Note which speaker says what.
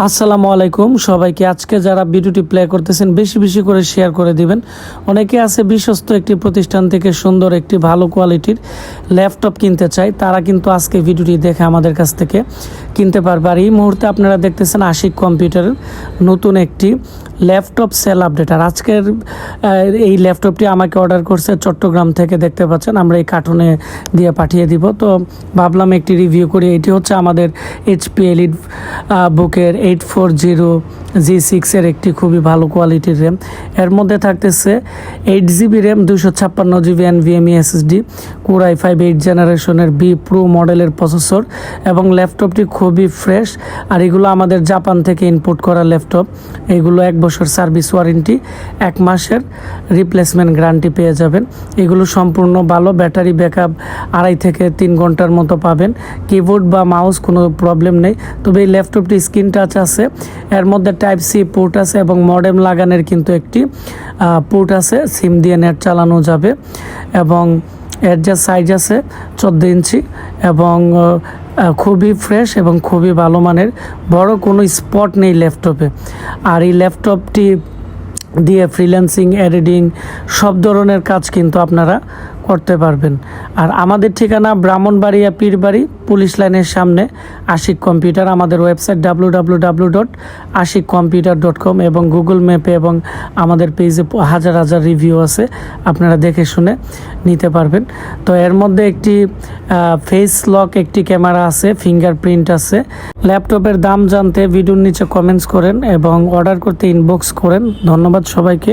Speaker 1: আসসালামু আলাইকুম। সবাইকে আজকে যারা ভিডিওটি প্লে করতেছেন, বেশি বেশি করে শেয়ার করে দিবেন। অনেকে আছে বিশ্বস্ত একটি প্রতিষ্ঠান থেকে সুন্দর একটি ভালো কোয়ালিটির ল্যাপটপ কিনতে চায়। তারা কিন্তু আজকে ভিডিওটি দেখে আমাদের কাছ থেকে কিনতে পারবে আর এই মুহূর্তে আপনারা দেখতেছেন আশিক কম্পিউটার নতুন একটি ল্যাপটপ সেল আপডেট। আর আজকের এই ল্যাপটপটি আমাকে অর্ডার করছে চট্টগ্রাম থেকে দেখতে পাচ্ছেন। আমরা এই কার্টুনে দিয়ে পাঠিয়ে দিব। তো ভাবলাম একটি রিভিউ করি। এটি হচ্ছে আমাদের এইচপি এলিট বুকের এইট ফোর জিরো জি সিক্সের একটি খুবই ভালো কোয়ালিটির র্যাম এর মধ্যে থাকতেছে এইট জিবি র্যাম দুশো ছাপ্পান্ন GB NVMe SSD core i five eight জেনারেশনের বি প্রো মডেলের প্রসেসর এবং ল্যাপটপটি খুবই ফ্রেশ আর এগুলো আমাদের জাপান থেকে ইনপুট করা ল্যাপটপ এগুলো এক বছর সার্ভিস ওয়ারেন্টি এক মাসের রিপ্লেসমেন্ট গ্যারান্টি পেয়ে যাবেন। এগুলো সম্পূর্ণ ভালো ব্যাটারি ব্যাকআপ আড়াই থেকে তিন ঘণ্টার মতো পাবেন। কিবোর্ড বা মাউস কোনো প্রবলেম নেই। তবে এই ল্যাপটপটি স্ক্রিন টাচ আছে। এর মধ্যে টাইপ সি পোর্ট আছে এবং মডেম লাগানোর কিন্তু একটি পোর্ট আছে। সিম দিয়ে নেট চালানো যাবে এবং এর যে সাইজ আছে চোদ্দ ইঞ্চি এবং খুবই ফ্রেশ এবং খুবই ভালো মানের। বড় কোনো স্পট নেই ল্যাপটপে আর এই ল্যাপটপটি দিয়ে ফ্রিল্যান্সিং এডিটিং সব ধরনের কাজ কিন্তু আপনারা করতে পারবেন। আর আমাদের ঠিকানা ব্রাহ্মণবাড়িয়া পীরবাড়ি, পুলিশ লাইনের সামনে আশিক কম্পিউটার, আমাদের website W W W dot Ashik computer dot com এবং গুগল ম্যাপে এবং আমাদের পেজে হাজার হাজার রিভিউ আছে, আপনারা দেখে শুনে নিতে পারবেন। তো এর মধ্যে একটি ফেস লক একটি ক্যামেরা আছে ফিঙ্গারপ্রিন্ট আছে। ল্যাপটপের দাম জানতে ভিডিওর নিচে কমেন্টস করেন এবং অর্ডার করতে ইনবক্স করেন। ধন্যবাদ সবাইকে।